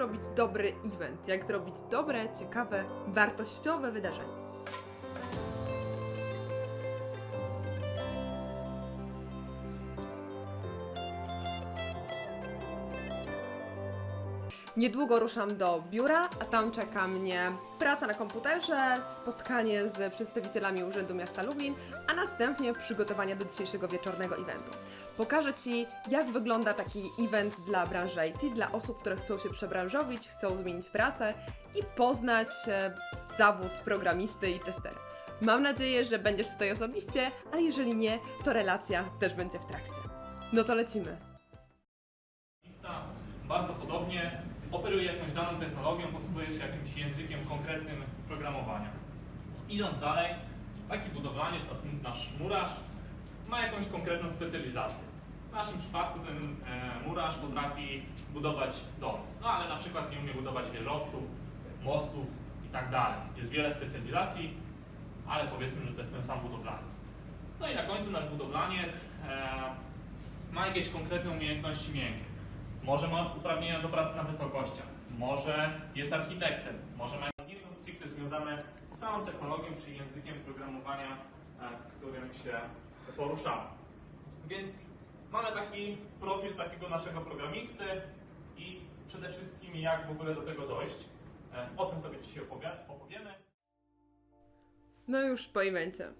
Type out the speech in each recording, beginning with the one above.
zrobić dobry event, jak zrobić dobre, ciekawe, wartościowe wydarzenie. Niedługo ruszam do biura, a tam czeka mnie praca na komputerze, spotkanie z przedstawicielami Urzędu Miasta Lublin, a następnie przygotowania do dzisiejszego wieczornego eventu. Pokażę Ci, jak wygląda taki event dla branży IT, dla osób, które chcą się przebranżowić, chcą zmienić pracę i poznać e, zawód programisty i testera. Mam nadzieję, że będziesz tutaj osobiście, ale jeżeli nie, to relacja też będzie w trakcie. No to lecimy. Bardzo podobnie operuje jakąś daną technologią, posługuje się jakimś językiem konkretnym programowania. Idąc dalej, taki budowlaniec, nas- nasz murarz, ma jakąś konkretną specjalizację. W naszym przypadku ten e, murarz potrafi budować dom, no ale na przykład nie umie budować wieżowców, mostów i tak dalej. Jest wiele specjalizacji, ale powiedzmy, że to jest ten sam budowlaniec. No i na końcu nasz budowlaniec e, ma jakieś konkretne umiejętności miękkie. Może ma uprawnienia do pracy na wysokościach, może jest architektem, może ma... nie są stricte związane z samą technologią czy językiem programowania, e, w którym się poruszamy. Więc mamy taki profil takiego naszego programisty i przede wszystkim jak w ogóle do tego dojść. E, O tym sobie dzisiaj opowie- opowiemy. No już po evencie.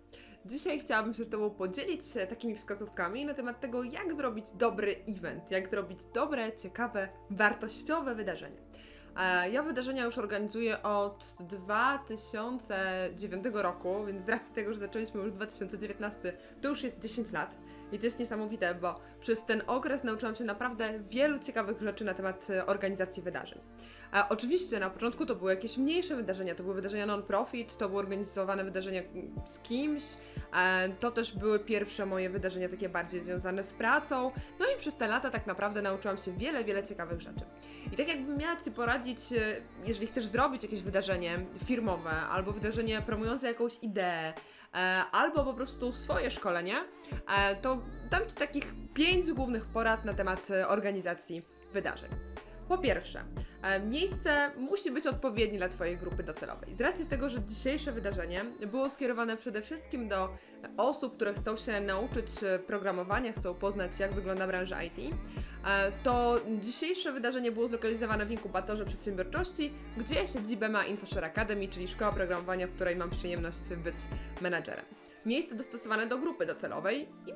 Dzisiaj chciałabym się z Tobą podzielić się takimi wskazówkami na temat tego, jak zrobić dobry event, jak zrobić dobre, ciekawe, wartościowe wydarzenie. E, Ja wydarzenia już organizuję od 2009 roku, więc z racji tego, że zaczęliśmy już w 2019, to już jest 10 lat. I to jest niesamowite, bo przez ten okres nauczyłam się naprawdę wielu ciekawych rzeczy na temat e, organizacji wydarzeń. E, oczywiście na początku to były jakieś mniejsze wydarzenia, to były wydarzenia non-profit, to były organizowane wydarzenia mm, z kimś, to też były pierwsze moje wydarzenia takie bardziej związane z pracą, no i przez te lata tak naprawdę nauczyłam się wiele, wiele ciekawych rzeczy. I tak jakbym miała Ci poradzić, e, jeżeli chcesz zrobić jakieś wydarzenie firmowe, albo wydarzenie promujące jakąś ideę, e, albo po prostu swoje szkolenie, to dam Ci takich pięć głównych porad na temat e, organizacji wydarzeń. Po pierwsze, e, miejsce musi być odpowiednie dla Twojej grupy docelowej. Z racji tego, że dzisiejsze wydarzenie było skierowane przede wszystkim do osób, które chcą się nauczyć e, programowania, chcą poznać, jak wygląda branża IT, to dzisiejsze wydarzenie było zlokalizowane w inkubatorze przedsiębiorczości, gdzie siedzibę ma InfoShare Academy, czyli szkoła programowania, w której mam przyjemność być menadżerem. Miejsce dostosowane do grupy docelowej i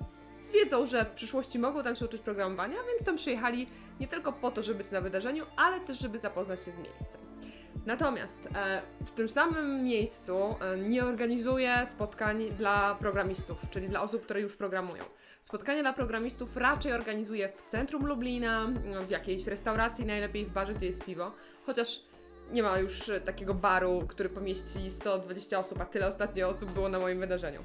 wiedzą, że w przyszłości mogą tam się uczyć programowania, więc tam przyjechali nie tylko po to, żeby być na wydarzeniu, ale też, żeby zapoznać się z miejscem. Natomiast e, w tym samym miejscu e, nie organizuję spotkań dla programistów, czyli dla osób, które już programują. Spotkania dla programistów raczej organizuję w centrum Lublina, w jakiejś restauracji, najlepiej w barze, gdzie jest piwo, chociaż nie ma już takiego baru, który pomieści 120 osób, a tyle ostatnio osób było na moim wydarzeniu.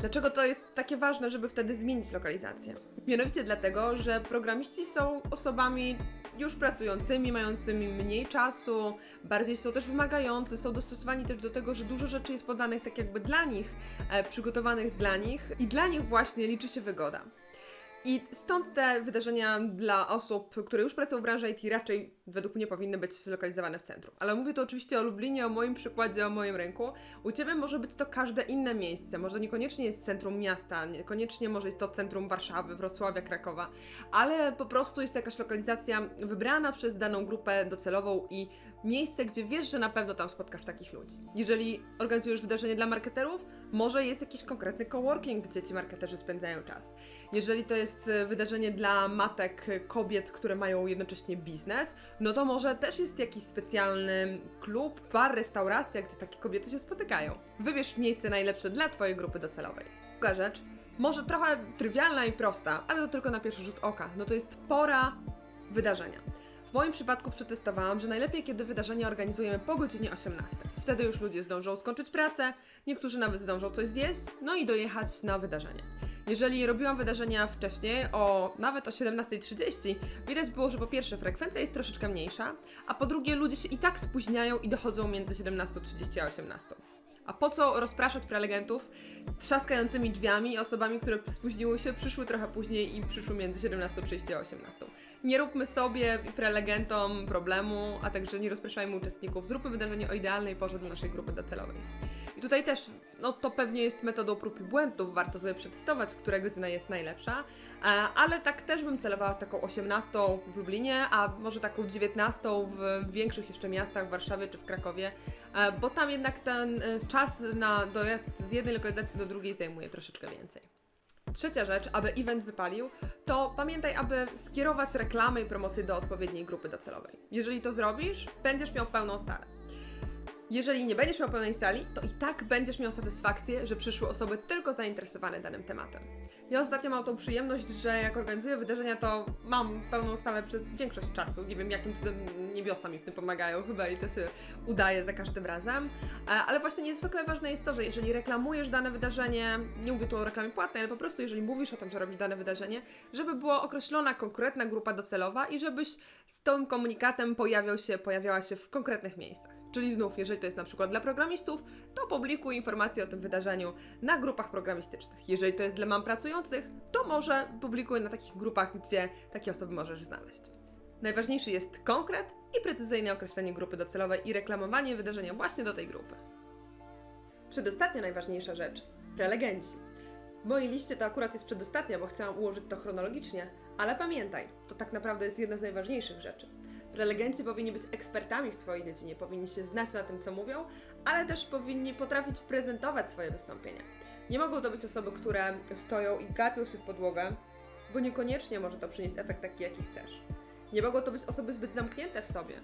Dlaczego to jest takie ważne, żeby wtedy zmienić lokalizację? Mianowicie dlatego, że programiści są osobami już pracującymi, mającymi mniej czasu, bardziej są też wymagający, są dostosowani też do tego, że dużo rzeczy jest podanych tak jakby dla nich, e, przygotowanych dla nich i dla nich właśnie liczy się wygoda. I stąd te wydarzenia dla osób, które już pracują w branży IT, raczej według mnie powinny być zlokalizowane w centrum. Ale mówię tu oczywiście o Lublinie, o moim przykładzie, o moim rynku. U Ciebie może być to każde inne miejsce. Może niekoniecznie jest centrum miasta, niekoniecznie może jest to centrum Warszawy, Wrocławia, Krakowa, ale po prostu jest to jakaś lokalizacja wybrana przez daną grupę docelową i miejsce, gdzie wiesz, że na pewno tam spotkasz takich ludzi. Jeżeli organizujesz wydarzenie dla marketerów, może jest jakiś konkretny coworking, gdzie ci marketerzy spędzają czas. Jeżeli to jest e, wydarzenie dla matek, e, kobiet, które mają jednocześnie biznes, no to może też jest jakiś specjalny klub, bar, restauracja, gdzie takie kobiety się spotykają. Wybierz miejsce najlepsze dla Twojej grupy docelowej. Druga rzecz, może trochę trywialna i prosta, ale to tylko na pierwszy rzut oka. No to jest pora wydarzenia. W moim przypadku przetestowałam, że najlepiej, kiedy wydarzenie organizujemy po godzinie 18. Wtedy już ludzie zdążą skończyć pracę, niektórzy nawet zdążą coś zjeść, no i dojechać na wydarzenie. Jeżeli robiłam wydarzenia wcześniej, o nawet o 17.30, widać było, że po pierwsze frekwencja jest troszeczkę mniejsza, a po drugie ludzie się i tak spóźniają i dochodzą między 17.30 a 18. A po co rozpraszać prelegentów trzaskającymi drzwiami osobami, które spóźniły się, przyszły trochę później i przyszły między 17.30 a 18.00? Nie róbmy sobie i prelegentom problemu, a także nie rozpraszajmy uczestników. Zróbmy wydarzenie o idealnej porze dla naszej grupy docelowej. I tutaj też, no to pewnie jest metodą prób i błędów, warto sobie przetestować, która godzina jest najlepsza, e, ale tak też bym celowała taką 18 w Lublinie, a może taką 19 w większych jeszcze miastach, w Warszawie czy w Krakowie, e, bo tam jednak ten e, czas na dojazd z jednej lokalizacji do drugiej zajmuje troszeczkę więcej. Trzecia rzecz, aby event wypalił, to pamiętaj, aby skierować reklamy i promocje do odpowiedniej grupy docelowej. Jeżeli to zrobisz, będziesz miał pełną salę. Jeżeli nie będziesz miał pełnej sali, to i tak będziesz miał satysfakcję, że przyszły osoby tylko zainteresowane danym tematem. Ja ostatnio mam tą przyjemność, że jak organizuję wydarzenia, to mam pełną salę przez większość czasu. Nie wiem, jakim cudem niebiosa mi w tym pomagają, chyba i to się udaje za każdym razem. E, Ale właśnie niezwykle ważne jest to, że jeżeli reklamujesz dane wydarzenie, nie mówię tu o reklamie płatnej, ale po prostu jeżeli mówisz o tym, że robisz dane wydarzenie, żeby była określona konkretna grupa docelowa i żebyś z tym komunikatem pojawiał się, pojawiała się w konkretnych miejscach. Czyli znów, jeżeli to jest na przykład dla programistów, to publikuj informacje o tym wydarzeniu na grupach programistycznych. Jeżeli to jest dla mam pracujących, to może publikuj na takich grupach, gdzie takie osoby możesz znaleźć. Najważniejszy jest konkret i precyzyjne określenie grupy docelowej i reklamowanie wydarzenia właśnie do tej grupy. Przedostatnia najważniejsza rzecz prelegenci. W mojej liście to akurat jest przedostatnia, bo chciałam ułożyć to chronologicznie, ale pamiętaj, to tak naprawdę jest jedna z najważniejszych rzeczy. Prelegenci powinni być ekspertami w swojej dziedzinie, powinni się znać na tym, co mówią, ale też powinni potrafić prezentować swoje wystąpienia. Nie mogą to być osoby, które stoją i gapią się w podłogę, bo niekoniecznie może to przynieść efekt taki, jaki chcesz. Nie mogą to być osoby zbyt zamknięte w sobie,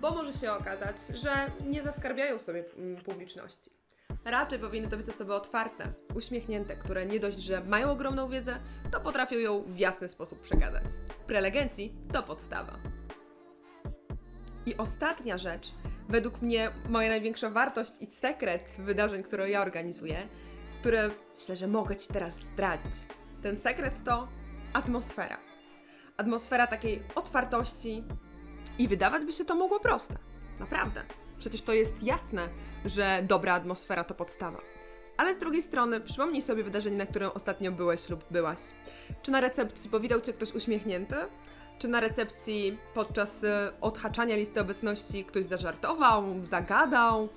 bo może się okazać, że nie zaskarbiają sobie mm, publiczności. Raczej powinny to być osoby otwarte, uśmiechnięte, które nie dość, że mają ogromną wiedzę, to potrafią ją w jasny sposób przekazać. Prelegenci to podstawa. I ostatnia rzecz, według mnie moja największa wartość i sekret wydarzeń, które ja organizuję, które myślę, że mogę Ci teraz zdradzić. Ten sekret to atmosfera. Atmosfera takiej otwartości i wydawać by się to mogło proste. Naprawdę. Przecież to jest jasne, że dobra atmosfera to podstawa. Ale z drugiej strony, przypomnij sobie wydarzenie, na którym ostatnio byłeś lub byłaś. Czy na recepcji powitał Cię ktoś uśmiechnięty? Czy na recepcji podczas y, odhaczania listy obecności ktoś zażartował, zagadał?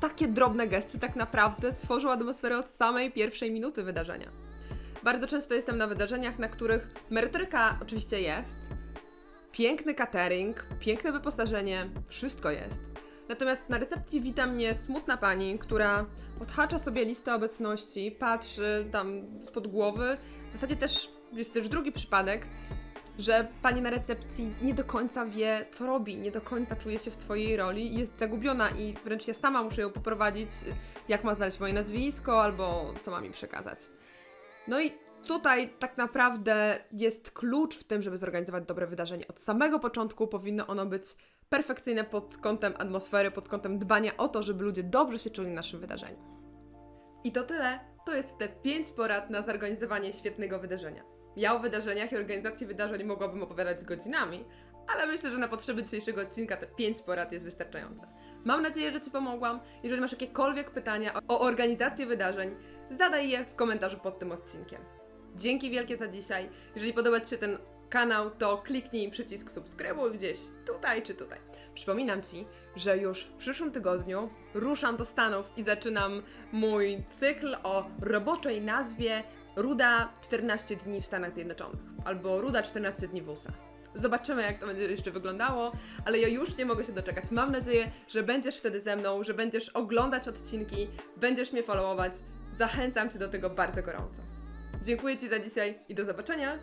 Takie drobne gesty tak naprawdę tworzą atmosferę od samej pierwszej minuty wydarzenia. Bardzo często jestem na wydarzeniach, na których merytoryka oczywiście jest, piękny catering, piękne wyposażenie, wszystko jest. Natomiast na recepcji wita mnie smutna pani, która odhacza sobie listę obecności, patrzy tam spod głowy. W zasadzie też jest też drugi przypadek, że pani na recepcji nie do końca wie, co robi, nie do końca czuje się w swojej roli i jest zagubiona i wręcz ja sama muszę ją poprowadzić, jak ma znaleźć moje nazwisko albo co ma mi przekazać. No i tutaj tak naprawdę jest klucz w tym, żeby zorganizować dobre wydarzenie. Od samego początku powinno ono być perfekcyjne pod kątem atmosfery, pod kątem dbania o to, żeby ludzie dobrze się czuli na naszym wydarzeniu. I to tyle. To jest te 5 porad na zorganizowanie świetnego wydarzenia. Ja o wydarzeniach i organizacji wydarzeń mogłabym opowiadać godzinami, ale myślę, że na potrzeby dzisiejszego odcinka te 5 porad jest wystarczające. Mam nadzieję, że Ci pomogłam. Jeżeli masz jakiekolwiek pytania o- organizację wydarzeń, zadaj je w komentarzu pod tym odcinkiem. Dzięki wielkie za dzisiaj. Jeżeli podoba Ci się ten kanał, to kliknij przycisk subskrybuj gdzieś tutaj czy tutaj. Przypominam Ci, że już w przyszłym tygodniu ruszam do Stanów i zaczynam mój cykl o roboczej nazwie Ruda 14 dni w Stanach Zjednoczonych albo Ruda 14 dni w USA. Zobaczymy, jak to będzie jeszcze wyglądało, ale ja już nie mogę się doczekać. Mam nadzieję, że będziesz wtedy ze mną, że będziesz oglądać odcinki, będziesz mnie followować. Zachęcam Cię do tego bardzo gorąco. Dziękuję Ci za dzisiaj i do zobaczenia!